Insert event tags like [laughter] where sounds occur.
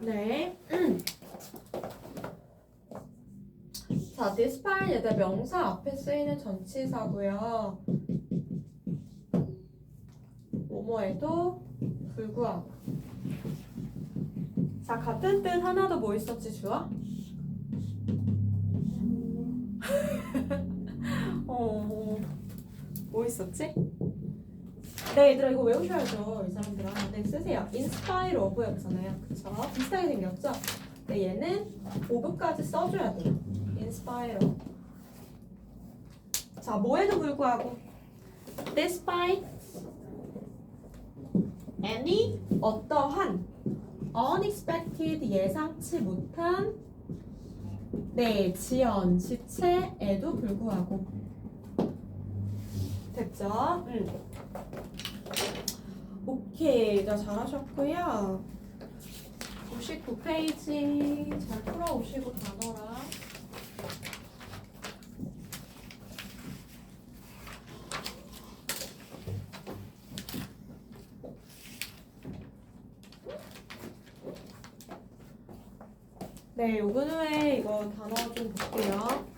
네. 자, despite 얘들 명사 앞에 쓰이는 전치사고요. 뭐뭐에도 불구하고. 자, 같은 뜻 하나 더뭐 있었지, 주아? [laughs] 어, 뭐 있었지? 네, 얘들아 이거 외우셔야죠, 이 사람들아. 네, 쓰세요. inspire of 여기잖아요. 그쵸? 비슷하게 생겼죠? 네, 얘는 of까지 써줘야 돼요. of. 자, 뭐에도 불구하고 despite any 어떠한 unexpected 예상치 못한 네, 지연, 지체에도 불구하고 됐죠? 응. 오케이, 나 잘하셨고요. 59페이지 잘 풀어오시고 단어랑 네, 요근 후에 이거 단어 좀 볼게요.